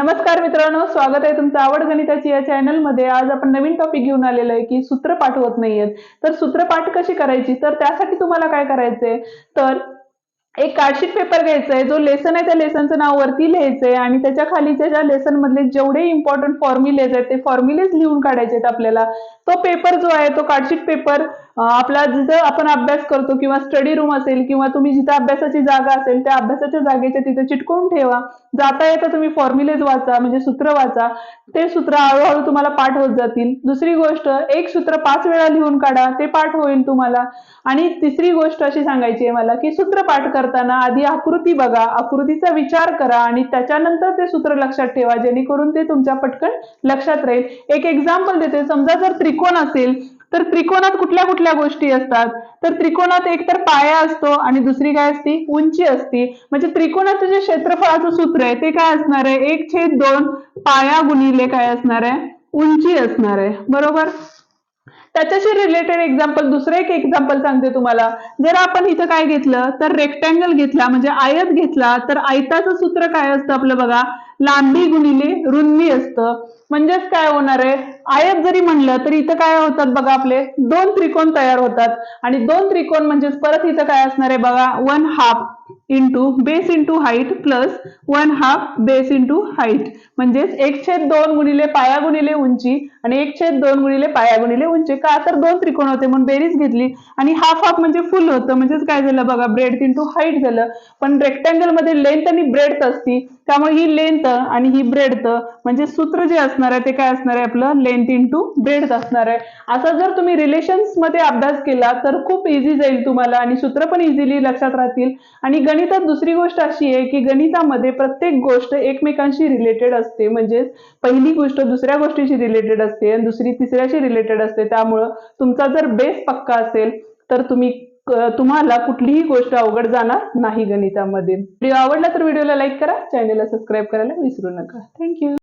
नमस्कार मित्रांनो स्वागत आहे तुमचं आवड गणिताची या चॅनलमध्ये. आज आपण नवीन टॉपिक घेऊन आलेलो आहे की सूत्र पाठवत नाहीयेत. तर सूत्रपाठ कशी करायची? तर त्यासाठी तुम्हाला काय करायचंय? तर एक कार्डशीट पेपर घ्यायचा आहे जो लेसन आहे त्या लेसनचं नाव वरती लिहायचंय आणि त्याच्या खालीच्या ज्या लेसन मधले जेवढे इम्पॉर्टंट फॉर्म्युलेज आहेत ते फॉर्म्युलेज लिहून काढायचे आहेत आपल्याला. तो पेपर जो आहे तो कार्डशीट पेपर आपला जिथं आपण अभ्यास करतो किंवा स्टडी रूम असेल किंवा तुम्ही जिथं अभ्यासाची जागा असेल त्या अभ्यासाच्या जागेच्या तिथे चिटकवून ठेवा. जाता येता तुम्ही फॉर्म्युलेज वाचा म्हणजे सूत्र वाचा. ते सूत्र हळूहळू तुम्हाला पाठ होत जातील. दुसरी गोष्ट एक सूत्र पाच वेळा लिहून काढा ते पाठ होईल तुम्हाला. आणि तिसरी गोष्ट अशी सांगायची आहे मला की सूत्र पाठ करताना आधी आकृती बघा आकृतीचा विचार करा आणि त्याच्यानंतर ते सूत्र लक्षात ठेवा जेणेकरून ते तुमच्या पटकन लक्षात राहील. एक एक्झाम्पल देते. समजा जर त्रिकोण असेल तर त्रिकोणात कुठल्या कुठल्या गोष्टी असतात? तर त्रिकोणात एक तर पाया असतो आणि दुसरी काय असती? उंची असती. म्हणजे त्रिकोणाचं जे क्षेत्रफळाचं सूत्र आहे ते काय असणार आहे? एक छेद दोन पाया गुणिले काय असणार आहे? उंची असणार आहे. बरोबर? त्याच्याशी रिलेटेड एक्झाम्पल दुसरं एक एक्झाम्पल सांगते तुम्हाला. जर आपण इथं काय घेतलं तर रेक्टँगल घेतला म्हणजे आयत घेतला तर आयताचं सूत्र काय असतं आपलं बघा? लांबी गुणिले रुंदी असतं. म्हणजेच काय होणार आहे? आयत जरी म्हणलं तरी इथं काय होतात बघा आपले? दोन त्रिकोण तयार होतात. आणि दोन त्रिकोण म्हणजेच परत इथं काय असणार आहे बघा? One half into base into height plus one half base into height म्हणजेच एक छेद दोन गुणिले पाया गुणिले उंची आणि एक छेद दोन गुणिले पाया गुणिले उंची. का? तर दोन त्रिकोण होते म्हणून बेरीज घेतली. आणि हाफ हाफ म्हणजे फुल होतं. म्हणजेच काय झालं बघा? ब्रेड इंटू हाईट झालं. पण रेक्टँगलमध्ये लेंथ आणि ब्रेड असती. त्यामुळे ही लेंथ आणि ही ब्रेड म्हणजे सूत्र जे असणार आहे ते काय असणार आहे? आपलं लेंथ इंटू ब्रेड असणार आहे. असा जर तुम्ही रिलेशन्समध्ये अभ्यास केला तर खूप इझी जाईल तुम्हाला. आणि सूत्र पण इझिली लक्षात राहतील. आणि गणितात दुसरी गोष्ट अशी आहे की गणितामध्ये प्रत्येक गोष्ट एकमेकांशी रिलेटेड असते. म्हणजेच पहिली गोष्ट दुसऱ्या गोष्टीशी रिलेटेड असते आणि दुसरी तिसऱ्याशी रिलेटेड असते. त्यामुळं तुमचा जर बेस पक्का असेल तर तुम्ही तुम्हाला कुठलीही गोष्ट अवघड जाणार नाही गणितामध्ये. व्हिडिओ आवडला तर व्हिडिओला लाईक करा चॅनेलला सबस्क्राईब करायला विसरू नका. थँक्यू